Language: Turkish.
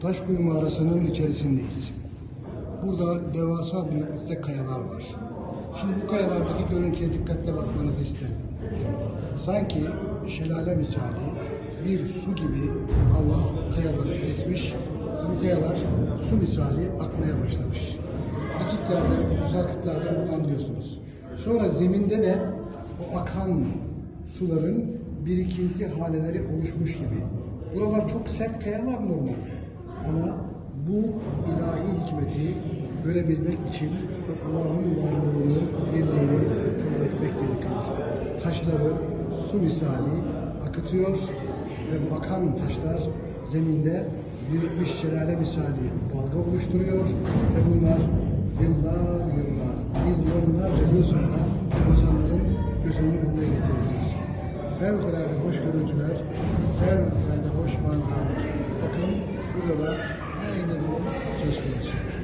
Taşkuyu mağarasının içerisindeyiz. Burada devasa büyüklükte kayalar var. Şimdi bu kayalardaki görüntüye dikkatle bakmanızı isterim. Sanki şelale misali bir su gibi Allah kayaları eritmiş ve bu kayalar su misali akmaya başlamış. Dakiklerden, uzaklıklardan bunu anlıyorsunuz. Sonra zeminde de o akan suların birikinti haleleri oluşmuş gibi. Buralar çok sert kayalar normalde. Ama bu ilahi hikmeti görebilmek için Allah'ın varlığını, birliğini kabul etmek gerekiyor. Taşları su misali akıtıyor ve bu akan taşlar zeminde birikmiş şelale misali dalga oluşturuyor ve bunlar yıllar yıllar, milyonlarca yıl sonra insanların gözünün önüne getiriliyor. Fevkalade hoş görüntüler, fevkalade burada da aynı durum söz konusu.